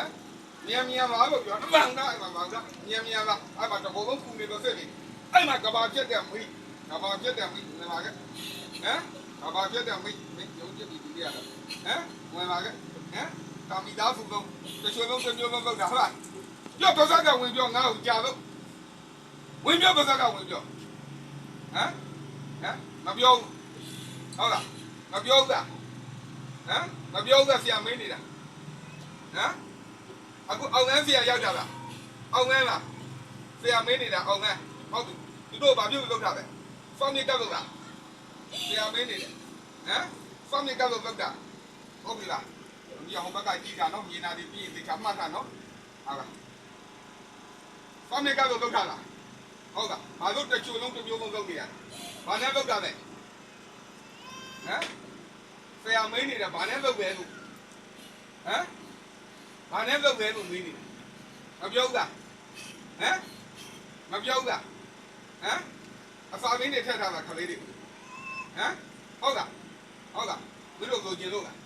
မ်မြန်မြန်ပါလို့ပြောမှန်တာအဲ့မှာမှန်တာမြန်မြန်ပါအဲ့မှာတော့ဘုံလုံးဖူနေလို့စစ်နေအဲ့မှာကဘာပြက်တဲ့မိကဘာပြက်တဲ့မိဝင်လာခဲ့ဟမ်ကဘာပြက်တဲ့မိမင်းရုံးချက်ပြီးဒီရတာဟမ်ဝင်လာခဲ့ဟမ်တာမီသားဖူလုံးတချို့လုံးတစ်မျိုးလုံးလောက်တာဟုတ်လားပြောပါစကဝင်ပြောငါ့ကိုကြာလို့ဝင်ပြောပါစကဝင်ပြောဟမ်ဟမ်မပြောဘူးဟုတ်လားမပြောဘူးလားဟမ်မပြောဘူးကဆရာမင်းနေတာဟမ် အခုအောင်ငန်းဆရာရောက်ကြလားအောင်ငန်းလားဆရာမင်းနေတာအောင်ငန်းဟုတ်ပြီသူတို့ဘာပြုတ်လုပ်တာလဲဖောင်မြစ်ကပ်လုပ်တာဆရာမင်းနေတယ်ဟမ်ဖောင်မြစ်ကပ်လုပ်လုပ်တာဟုတ်ပြီလားဒီအောင်ဘက်ကကြည့်တာနော်မြင်တာဒီပြီးသေချာမှတ်တာနော်ဟုတ်လားဖောင်မြစ်ကပ်လုပ်လုပ်တာလားဟုတ်ကဲ့ဘာလို့တချို့လုံးတစ်မျိုးလုံးလုပ်နေရလဲဘာနဲ့လုပ်တာလဲဟမ်ဆရာမင်းနေတာဘာနဲ့လုပ်လဲလို့ဟမ်။ ဘာနဲ့လုပ်လဲလို့မေးနေတယ်။မပြောဘူးလား။ဟမ်။မပြောဘူးလား။ဟမ်။အစာမင်းတွေထက်ထားတာခလေးတွေ။ဟမ်။ဟုတ်လား။ဟုတ်လား။မင်းတို့လိုချင်လို့လား။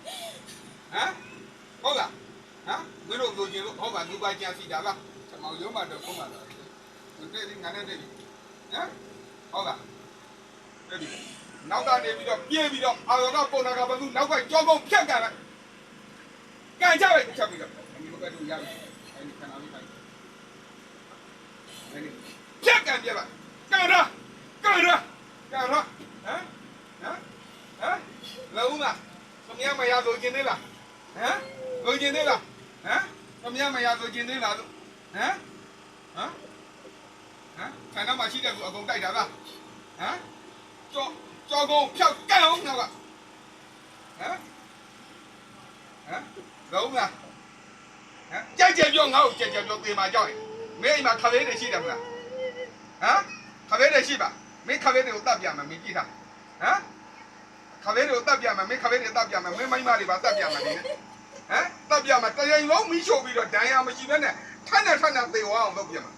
ဟမ်။ဟုတ်လား။ဟမ်။မင်းတို့လိုချင်လို့ဟုတ်ပါလူပါကြံစီတာလား။ကျွန်တော်ရုံးမှတော့ပုံမှန်လား။မတည့်ဒီငါနဲ့တည့်ပြီ။ဟမ်။ဟုတ်လား။တည့်ပြီ။နောက်ကနေပြီးတော့ပြေးပြီးတော့အာရောကပုံနာကဘသူနောက်ကကြောကုန်ဖြတ်ကြတယ်။ ကန်ကြပဲချက်ပြီးတော့ဒီဘက်ကတော့ရပြီအဲဒီခဏလေးခိုင်းအဲဒီပြက်ကန်ပြက်ပါကန်ရကန်ရကန်ရဟမ်ဟမ်ဟမ်လုံးမသမီးမရဆိုခြင်းသေးလားဟမ်လိုခြင်းသေးလားဟမ်သမီးမရဆိုခြင်းသေးလားလို့ဟမ်ဟမ်ဟမ်ခန္ဓာမှာရှိတဲ့လူအကုန်တိုက်တာလားဟမ်ကြောကြောကုန်ဖြောက်ကန်အောင်နောက်ကဟမ် ဟမ်လုံးလားဟမ်ကြက်ကြက်ပြောငါ့ကိုကြက်ကြက်ပြောသေမှာကြောက်ရင်မင်းအိမ်မှာခလေးတွေရှိတယ်မလားဟမ်ခလေးတွေရှိပါမင်းခလေးတွေကိုတတ်ပြမယ်မင်းကြည့်တာဟမ်ခလေးတွေကိုတတ်ပြမယ်မင်းခလေးတွေတတ်ပြမယ်မင်းမိန်းမတွေပါတတ်ပြမယ်ဒီနေ့ဟမ်တတ်ပြမယ်တရင်လုံးမီးရှို့ပြီးတော့ဒဏ်ရာမရှိဘဲနဲ့ထက်နဲ့ထက်နဲ့သေသွားအောင်လုပ်ပြမယ်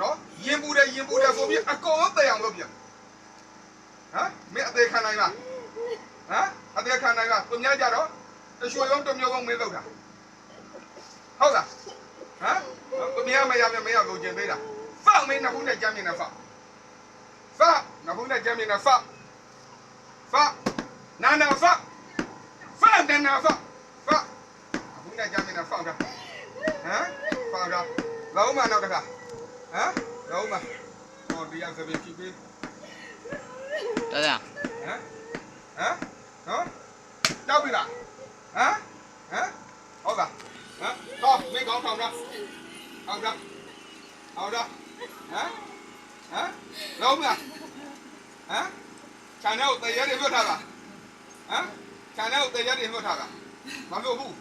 နော်ရင်ပူတယ်ရင်ပူတယ်ဆိုပြီးအကုန်လုံးသေအောင်လုပ်ပြမယ်ဟမ်မင်းအသေးခံနိုင်လားဟမ်အသေးခံနိုင်လားသူများကြတော့ တရွှေလုံးတစ်မျိုးလုံးမင်းလုပ်တာဟုတ်လားဟမ်ကိုမရမရမရကိုကျင်သေးတာဖောက်မင်းနှစ်ခုနဲ့ကြမ်းမြင်နေဖောက်ဖောက်နှစ်ခုနဲ့ကြမ်းမြင်နေဖောက်ဖောက်နာနာဖောက်ဖောက်နာနာဖောက်ဖောက်အခုနဲ့ကြမ်းမြင်နေဖောက်တာဟမ်ဖောက်တာလုံးမနောက်တစ်ခါဟမ်လုံးမဟောတရားစပင်းကြည့်ပေးတော်ရဟမ်ဟမ်နော်တောက်ပြီလား ဟမ်ဟမ်ဟုတ်လားဟမ်တော့မင်းကောင်းထောင်တာထောင်တာထောင်တာဟမ်ဟမ်လုံးမလားဟမ်ခြံထဲကိုတရေတွေလွတ်ထားတာဟမ်ခြံထဲကိုတရေတွေလွတ်ထားတာမလို့ဘူး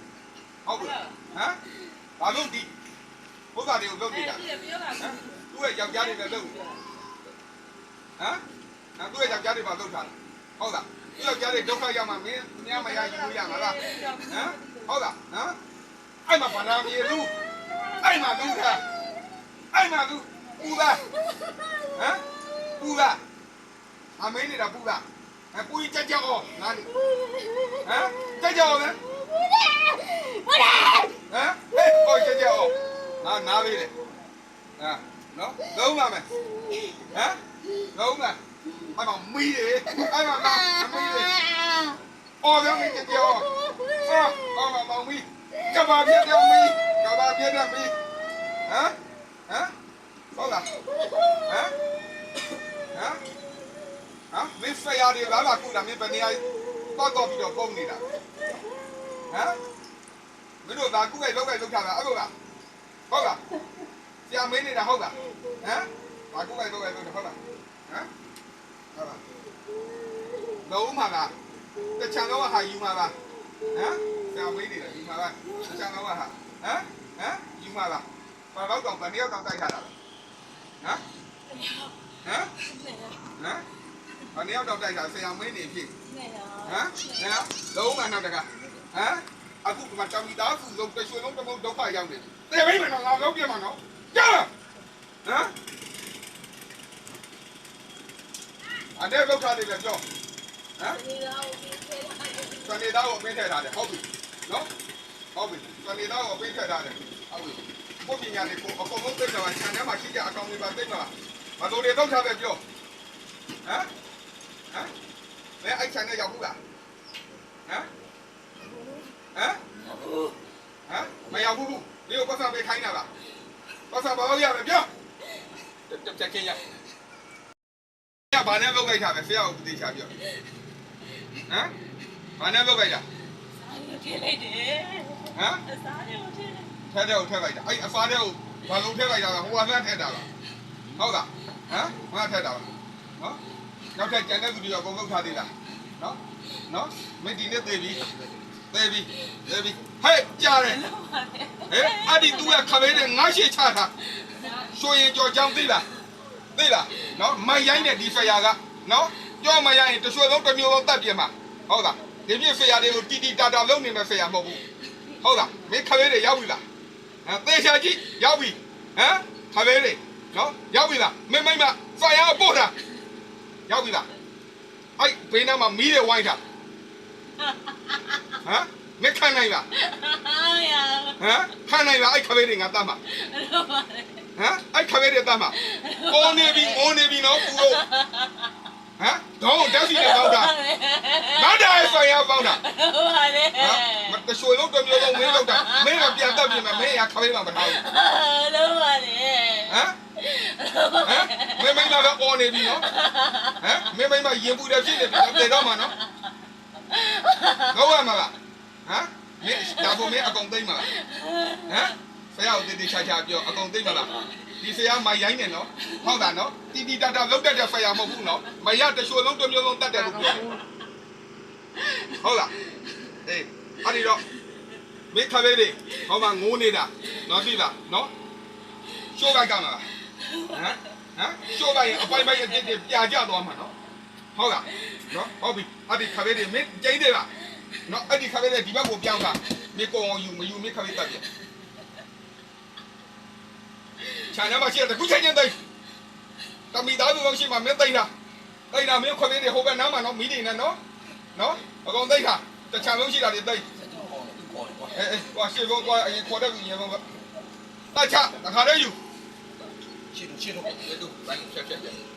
ဟုတ်ပြီဟမ်ဘာလို့ဒီဘုရားတွေကိုလွတ်နေတာဟမ်သူ့ရဲ့ယောက်ျားတွေလည်းလွတ်နေတာဟမ်နော်သူ့ရဲ့ယောက်ျားတွေပါလွတ်ထားတာဟုတ်လားသူ့ ယောက်ျားတွေဒုက္ခရောက်မှမင်းညမရယူလို့ရမှာလားဟမ်ဟုတ်လားနော်အဲ့မှာဘာသာမြေလူအဲ့မှာလူကအဲ့မှာလူပူလားဟမ်ပူလားအမင်းနေတာပူလားအပူကြီးကြက်ကြက်အော်ငါနေဟမ်ကြက်ကြက်အော်လေဟမ်ဟေးအော်ကြက်ကြက်အော်ငါနားလေးတယ် ဟမ်နော်လုံးလာမယ်ဟမ်လုံးလာအဲ့မှာမီးတယ်အဲ့မှာလာမီးတယ်အော်လည်းမီးကြက်ကြက်အော်အော်အော်မောင်မီးကဘာပြတဲ့မီးကဘာပြတဲ့မီးဟမ်ဟမ်ဟုတ်လားဟမ်ဟမ်ဟမ်မင်းဖယားတွေလာလာကူတာမင်းဘယ်နေရာတော့တော့ပြီးတော့ပုံနေတာဟမ်မင်းတို့သာကုရဲ့လောက်ရဲ့လောက်တာလားအဲ့လိုလားဟုတ်လားဆ ရာမင်းနေတာဟုတ်လားဟမ်ဘာကုရဲ့လောက်ရဲ့လောက်တာဟုတ်လားဟမ်ဟုတ်လားလုံးမှာလားတချံတော့ဟာယူမှာလားဟမ်ဆရာမင်းနေတာယူမှာလားတချံတော့ဟာဟမ်ဟမ်ယူမှာလားဘာတော့တော့ဘယ်နေရာတော့တိုက်ထားတာလဲဟမ်ဟမ်ဟမ်ဘယ်နေရာတော့တိုက်တာဆရာမင်းနေဖြစ်ဟမ်ဟမ်လုံးမနောက်တကဟမ်အခုဒီမှာတောင်မီသားစုလုံးတရွှေလုံးတစ်မုံဒုက္ခရောက်နေတယ်မိမနော်ငါလုံးပြမှာနော် ကြားဟမ်အဲ့ဒါဒုက္ခတွေလည်းပြောဟမ်စနေသားကိုအမင်းထည့်ထားတယ်ဟုတ်ပြီနော်ဟဟုတ်ပြီစနေသားကိုပေးထက်ထားတယ်ဟုတ်ပြီကိုပညာလေးကိုအကုန်လုံးသိတော့ခြံထဲမှာရှိတဲ့အကောင်တွေပါသိတော့မတော်တွေတော့ထားပဲပြောဟမ်ဟမ်လဲအဲ့ခြံထဲရောက်ဘူးလားဟမ်ဟမ်ဟမ်မရောက်ဘူးဒီကိုပတ်စံပေးခိုင်းတာလား ပတ်စံဘာလို့ရမလဲပြောတက်တက်ခင်ရရဘာနဲ့လုပ်လိုက်တာပဲဆရာကိုသိချာပြောဟမ်ဘာနဲ့လုပ်လိုက်တာထည့်လိုက်တယ်ဟမ်အစားတွေကိုထည့်လိုက်ထဲတဲ့ကိုထည့်လိုက်တာအဲ့အဖားတဲ့ကိုဘာလုံးထည့်လိုက်တာလဲဟိုကလှမ်းထည့်တာလားဟုတ်လားဟမ်ဟိုကထည့်တာလားနော်နောက်ထပ်ကျန်တဲ့သူတွေကအကုန်လုံးထားသေးလားနော်နော်မင်းဒီနေ့သေးပြီ သေးပြီသေးပြီဟဲ့ကြားတယ်လုံးပါလေဟဲ့အဲ့ဒီသူကခမဲတဲ့ငါးရှေ့ချတာဆိုရင်ကြော်ကြောင်သိလားသိလားနော်မိုင်ရိုင်းတဲ့ဒီဖယာကနော်ကြောမရရင်တရွှေလုံးတစ်မျိုးလုံးတတ်ပြမှာဟုတ်လားဒီပြဖယာတွေကိုတီတီတာတာလုံးနေမဲ့ဖယာမဟုတ်ဘူးဟုတ်လားမင်းခမဲတွေရောက်ပြီလားအဲသေချာကြည့်ရောက်ပြီဟမ်ခါပဲလေနော်ရောက်ပြီလားမင်းမိမဖာယာပို့တာရောက်ပြီလားအဲ့ဘေးနားမှာမီးတွေဝိုင်းတာ ဟမ်မခံနိုင်လားအာရဟမ်ခံနိုင်လားအဲ့ခါပဲတွေငါတတ်မှာလုံးပါလေဟမ်အဲ့ခါပဲတွေတတ်မှာအော်နေပြီအော်နေပြီနော်ပူလို့ဟမ်တော့တက်စီနဲ့ပေါက်တာငါတာဖာယာပေါက်တာလုံးပါလေဟမ်မတရွှေလုံးတစ်မျိုးလုံးမင်းလောက်တာမင်းကပြန်တက်ပြင်မှာမင်းရခါပဲမှာမထားဘူးလုံးပါလေဟမ်ဟမ်မင်းမိမကအော်နေပြီနော်ဟမ်မင်းမိမရင်ပူတယ်ဖြစ်နေပြီတော့တေတော့မှာနော် တော့ရမှာလားဟမ်မင်းဒါဖို့မင်းအကုန်သိမ့်မှာလားဟမ်ဆရာကိုတေးတေးချာချာပြောအကုန်သိမ့်မှာလားဒီဆရာမရိုင်းနေနော်ဟုတ်တာနော်တီတီတာတာလောက်တတ်တဲ့ဆရာမဟုတ်ဘူးနော်မရတရွှေလုံးတစ်မျိုးလုံးတတ်တယ်လို့ပြောတယ်ဟုတ်လားအေးအဲ့ဒီတော့မင်းခပဲလေးဟောမှာငိုးနေတာနော်ပြီလားနော်ရှိုးကြိုက်ကမှာလားဟမ်ဟမ်ရှိုးလိုက်ရင်အပိုင်ပိုင်အပြစ်တွေပြာကျသွားမှာနော်ဟုတ်လားနော်ဟုတ်ပြီအဲ့ဒီခါလေးတွေမင်းကျိန်းတယ်လား နော်အဲ့ဒီခါလေးတွေဒီဘက်ကိုပြောင်းတာမြေကုံအောင်ယူမယူမင်းခါလေးတက်ပြန်ခြံထဲမှာရှိတဲ့ခုချိန်ချင်းသိတမီသားသူလုံးရှိမှမင်းသိတာသိတာမင်းခွက်လေးတွေဟိုဘက်နားမှာနော်မီးတွေနဲ့နော်နော်အကုန်သိတာတခြားလုံးရှိတာတွေသိအေးအေးကွာရှေ့ဘောကွာအရင်ခေါ်တဲ့ရင်ဘောကတခြားတခါလေးယူရှင်းရှင်းတော့ဘယ်လိုဘယ်လိုချက်ချက်